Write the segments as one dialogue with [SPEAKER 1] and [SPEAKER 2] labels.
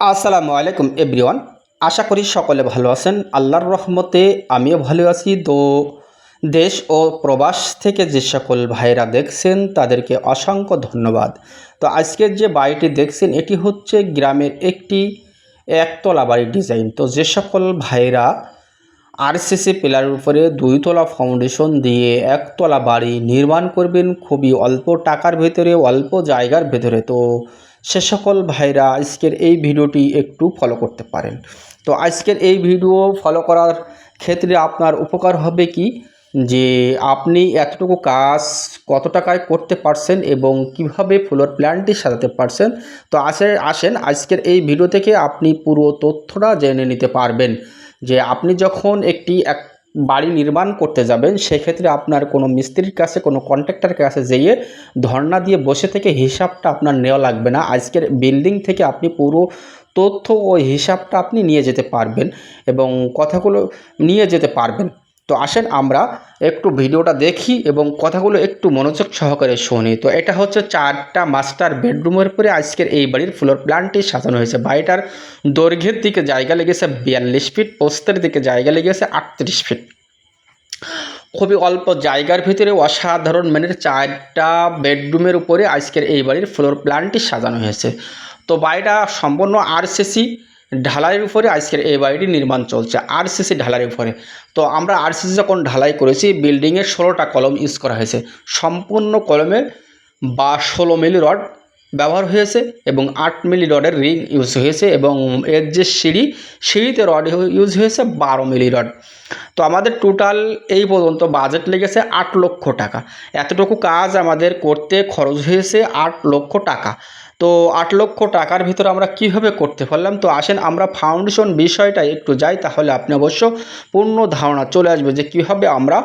[SPEAKER 1] আসসালামু আলাইকুম, এভরিওয়ান। আশা করি সকলে ভালো আছেন। আল্লাহর রহমতে আমিও ভালো আছি। তো দেশ ও প্রবাস থেকে যে সকল ভাইরা দেখছেন, তাদেরকে অসংখ্য ধন্যবাদ। তো আজকের যে বাড়িটি দেখছেন, এটি হচ্ছে গ্রামের একটি একতলা বাড়ির ডিজাইন। তো যে সকল ভাইরা আরসিসি পিলারের উপরে দুইতলা ফাউন্ডেশন দিয়ে একতলা বাড়ি নির্মাণ করবেন, খুবই অল্প টাকার ভেতরে, অল্প জায়গার ভেতরে। তো সে সকল ভাইরা আজকের এই ভিডিওটি একটু ফলো করতে পারেন। তো আজকের এই ভিডিও ফলো করার ক্ষেত্রে আপনার উপকার হবে কি? যে আপনি এতটুকু কাজ কত টাকায় করতে পারছেন এবং কীভাবে ফ্লোর প্ল্যানটি সাজাতে পারছেন? তো আসে, আসেন, আজকের এই ভিডিও থেকে আপনি পুরো তথ্যটা জেনে নিতে পারবেন যে আপনি যখন একটি এক বাড়ি নির্মাণ করতে যাবেন, সেক্ষেত্রে আপনার কোনো মিস্ত্রির কাছে, কোনো কন্ট্রাক্টার কাছে যেয়ে ধর্না দিয়ে বসে থেকে হিসাবটা আপনার নেওয়া লাগবে না। আজকের বিল্ডিং থেকে আপনি পুরো তথ্য ও হিসাবটা আপনি নিয়ে যেতে পারবেন এবং কথাগুলো নিয়ে যেতে পারবেন। তো আসেন আমরা একটু ভিডিওটা দেখি এবং কথাগুলো একটু মনোযোগ সহকারে শুনি। তো এটা হচ্ছে চারটা মাস্টার বেডরুমের পরে আজকের এই বাড়ির ফ্লোর প্ল্যানটি সাজানো হয়েছে। বাড়িটার দৈর্ঘ্যের দিকে জায়গা লেগেছে বিয়াল্লিশ ফিট পোস্তের দিকে জায়গা লেগেছে আটত্রিশ ফিট খুবই অল্প জায়গার ভিতরে অসাধারণ মানের চারটা বেডরুমের উপরে আজকের এই বাড়ির ফ্লোর প্ল্যানটি সাজানো হয়েছে। তো বাড়িটা সম্পূর্ণ আরসিসি ঢালাইয়ের উপরে আজকের এই বাড়িটি নির্মাণ চলছে, আরসিসি ঢালাইয়ের উপরে। তো আমরা আরসিসি যখন ঢালাই করেছি, বিল্ডিংয়ের ষোলোটা কলম ইউজ করা হয়েছে। সম্পূর্ণ কলমে বা ষোলো মিলি রড ব্যবহার হয়েছে এবং আট মিলি রডের রিং ইউজ হয়েছে এবং এর যে সিঁড়ি, সিঁড়িতে রড ইউজ হয়েছে বারো মিলি রড। তো আমাদের টোটাল এই পর্যন্ত বাজেট লেগেছে আট লক্ষ টাকা। এতটুকু কাজ আমাদের করতে খরচ হয়েছে আট লক্ষ টাকা। তো আট লক্ষ টাকার ভিতরে আমরা কীভাবে করতে পারলাম? তো আসেন আমরা ফাউন্ডেশন বিষয়টা একটু যাই, তাহলে আপনি অবশ্য পূর্ণ ধারণা চলে আসবে যে কীভাবে আমরা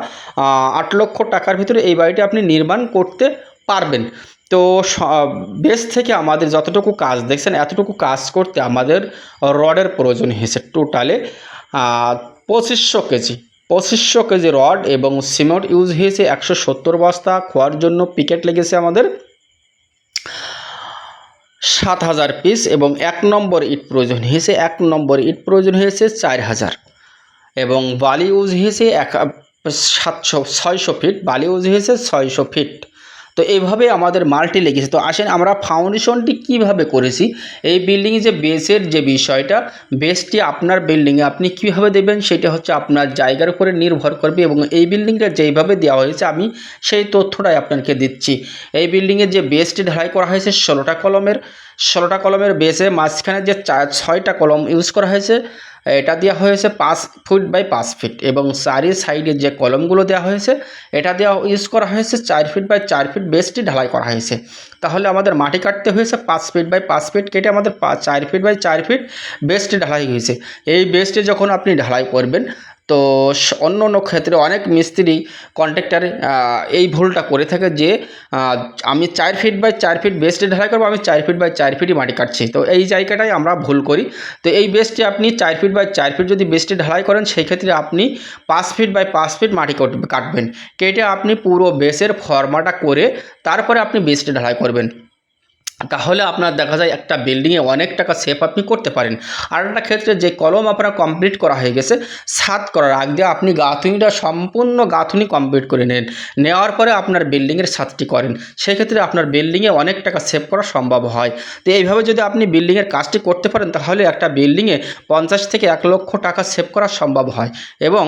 [SPEAKER 1] আট লক্ষ টাকার ভিতরে এই বাড়িটি আপনি নির্মাণ করতে পারবেন। তো বেস থেকে আমাদের যতটুকু কাজ, দেখছেন, এতটুকু কাজ করতে আমাদের রডের প্রয়োজন হয়েছে টোটালে পঁচিশশো কেজি। পঁচিশশো কেজি রড এবং সিমেন্ট ইউজ হয়েছে একশো সত্তর বস্তা, খোয়ার জন্য পিকেট লেগেছে আমাদের সাত হাজার পিস এবং এক নম্বর ইট প্রয়োজন হয়েছে, এক নম্বর ইট প্রয়োজন হয়েছে চার হাজার। এবং বালি ইউজ হয়েছে এক, সাতশো, ছয়শো ফিট বালি ইউজ হয়েছে ছয়শো ফিট তো এইভাবে আমাদের মাল্টি লেগেছে। তো আসেন আমরা ফাউন্ডেশনটি কীভাবে করেছি? এই বিল্ডিংয়ে যে বেসের যে বিষয়টা বেসটি আপনার বিল্ডিংয়ে আপনি কীভাবে দেবেন সেটা হচ্ছে আপনার জায়গার উপরে নির্ভর করবে এবং এই বিল্ডিংটা যেইভাবে দেওয়া হয়েছে, আমি সেই তথ্যটাই আপনাকে দিচ্ছি। এই বিল্ডিংয়ের যে বেসটি ঢালাই করা হয়েছে ষোলোটা কলমের ষোলোটা কলমের বেসে মাঝখানে যে ছয়টা কলম ইউজ করা হয়েছে এটা দেওয়া হয়েছে পাঁচ ফুট বাই পাঁচ ফিট এবং চারি সাইডে যে কলমগুলো দেওয়া হয়েছে, এটা দেওয়া ইউজ করা হয়েছে চার ফিট বাই চার ফিট বেসটি ঢালাই করা হয়েছে। তাহলে আমাদের মাটি কাটতে হয়েছে পাঁচ ফিট বাই পাঁচ ফিট, কেটে আমাদের চার ফিট বাই চার ফিট বেসটি ঢালাই হয়েছে। এই বেসটি যখন আপনি ঢালাই করবেন তো অন্য অন্য ক্ষেত্রে অনেক মিস্ত্রি কন্ট্রাক্টারে এই ভুলটা করে থাকে যে আমি চার ফিট বাই চার ফিট বেসটি ঢালাই করব, আমি চার ফিট বাই চার ফিটই মাটি কাটছি। তো এই জায়গাটাই আমরা ভুল করি। তো এই বেসটি আপনি চার ফিট বাই চার ফিট যদি বেসটি ঢালাই করেন, সেই ক্ষেত্রে আপনি পাঁচ ফিট বাই পাঁচ ফিট মাটি কাটবেন। কেটে আপনি পুরো বেসের ফর্মাটা করে তারপরে আপনি বেসটি ঢালাই করবেন। তাহলে আপনার দেখা যায় একটা বিল্ডিংয়ে অনেক টাকা সেভ আপনি করতে পারেন। আর একটা ক্ষেত্রে যে কলম আপনার কমপ্লিট করা হয়ে গেছে, সাত করার আগ দিয়ে আপনি গাঁথুনিটা সম্পূর্ণ গাঁথুনি কমপ্লিট করে নেন। নেওয়ার পরে আপনার বিল্ডিংয়ের সাতটি করেন। সেক্ষেত্রে আপনার বিল্ডিংয়ে অনেক টাকা সেভ করা সম্ভব হয়। তো এইভাবে যদি আপনি বিল্ডিংয়ের কাজটি করতে পারেন, তাহলে একটা বিল্ডিংয়ে পঞ্চাশ থেকে এক লক্ষ টাকা সেভ করা সম্ভব হয়। এবং